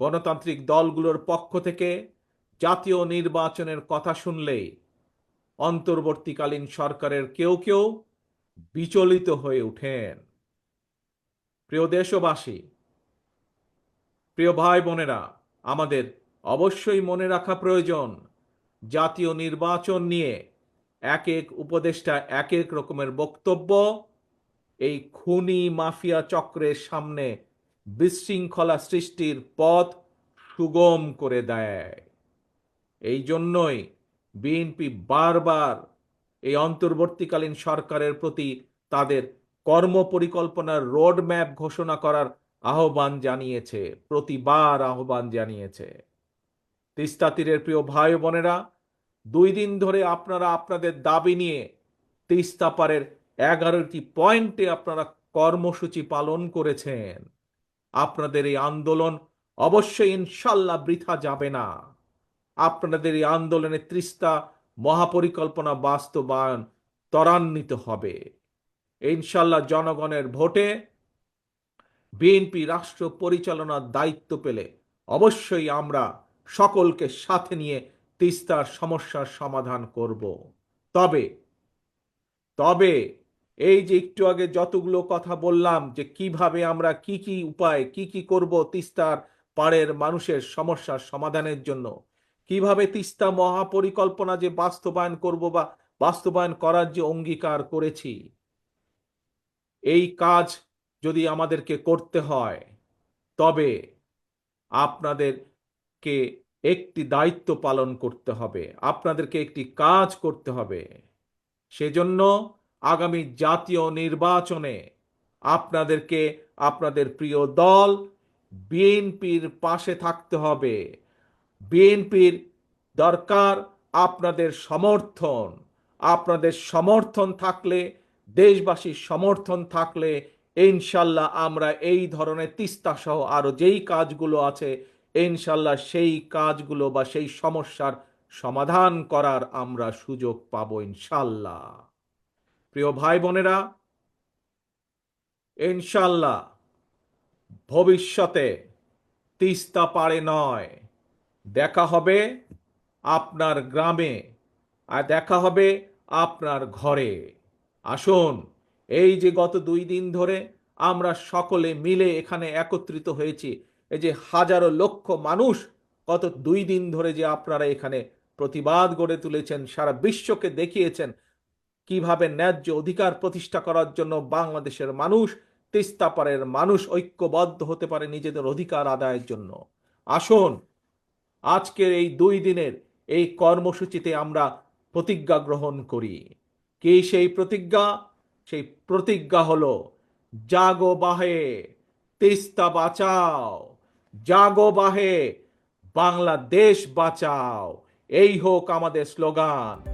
গণতান্ত্রিক দলগুলোর পক্ষ থেকে জাতীয় নির্বাচনের কথা শুনলেই অন্তর্বর্তীকালীন সরকারের কেউ কেউ বিচলিত হয়ে ওঠেন। প্রিয় দেশবাসী, প্রিয় ভাই বোনেরা, আমাদের অবশ্যই মনে রাখা প্রয়োজন, জাতীয় নির্বাচন নিয়ে এক এক উপদেষ্টা এক এক রকমের বক্তব্য এই খুনি মাফিয়া চক্রের সামনে বিশৃঙ্খলা সৃষ্টির পথ সুগম করে দেয়। এই জন্যই বিএনপি বারবার এই অন্তর্বর্তীকালীন সরকারের প্রতি তাদের কর্মপরিকল্পনার রোড ম্যাপ ঘোষণা করার আহ্বান জানিয়েছে, প্রতিবার আহ্বান জানিয়েছে। তিস্তা তীরের প্রিয় ভাই বোনেরা, দুই দিন ধরে আপনারা আপনাদের দাবি নিয়ে তিস্তা পারের এগারোটি পয়েন্টে আপনারা কর্মসূচি পালন করেছেন। আপনাদের এই আন্দোলন অবশ্যই ইনশাল্লাহ বৃথা যাবে না। আপনাদের এই আন্দোলনে ত্রিস্তা মহাপরিকল্পনা বাস্তবায়ন ত্বরান্বিত হবে। ইনশাল্লাহ জনগণের ভোটে বিএনপি রাষ্ট্র পরিচালনার দায়িত্ব পেলে অবশ্যই আমরা সকলকে সাথে নিয়ে তিস্তার সমস্যার সমাধান করব। তবে তবে এই যে একটু আগে যতগুলো কথা বললাম যে কীভাবে আমরা কি কি উপায়, কি কি করব তিস্তার পাড়ের মানুষের সমস্যার সমাধানের জন্য, কীভাবে তিস্তা মহাপরিকল্পনা যে বাস্তবায়ন করব বা বাস্তবায়ন করার যে অঙ্গীকার করেছি, এই কাজ যদি আমাদেরকে করতে হয়, তবে আপনাদেরকে একটি দায়িত্ব পালন করতে হবে, আপনাদেরকে একটি কাজ করতে হবে। সেজন্য আগামী জাতীয় নির্বাচনে আপনাদেরকে আপনাদের প্রিয় দল বিএনপির পাশে থাকতে হবে। বিএনপির দরকার আপনাদের সমর্থন। আপনাদের সমর্থন থাকলে, দেশবাসীর সমর্থন থাকলে ইনশাল্লাহ আমরা এই ধরনের তিস্তা সহ আরও যেই কাজগুলো আছে, ইনশাল্লাহ সেই কাজগুলো বা সেই সমস্যার সমাধান করার আমরা সুযোগ পাবো ইনশাল্লাহ। প্রিয় ভাই বোনেরা ইনশাল্লাহ ভবিষ্যতে তিস্তা পারে নয়। দেখা হবে আপনার গ্রামে আর দেখা হবে আপনার ঘরে। আসুন, এই যে গত দুই দিন ধরে আমরা সকলে মিলে এখানে একত্রিত হয়েছি, এই যে হাজারো লক্ষ মানুষ গত দুই দিন ধরে যে আপনারা এখানে প্রতিবাদ গড়ে তুলেছেন, সারা বিশ্বকে দেখিয়েছেন কীভাবে ন্যায্য অধিকার প্রতিষ্ঠা করার জন্য বাংলাদেশের মানুষ তিস্তাপাড়ের মানুষ ঐক্যবদ্ধ হতে পারে নিজেদের অধিকার আদায়ের জন্য? আসুন, আজকের এই দুই দিনের এই কর্মসূচিতে আমরা প্রতিজ্ঞা গ্রহণ করি। কি সেই প্রতিজ্ঞা? সেই প্রতিজ্ঞা হলো, জাগো বাহে, তিস্তা বাঁচাও, জাগো বাহে, বাংলাদেশ বাঁচাও। এই হোক আমাদের স্লোগান।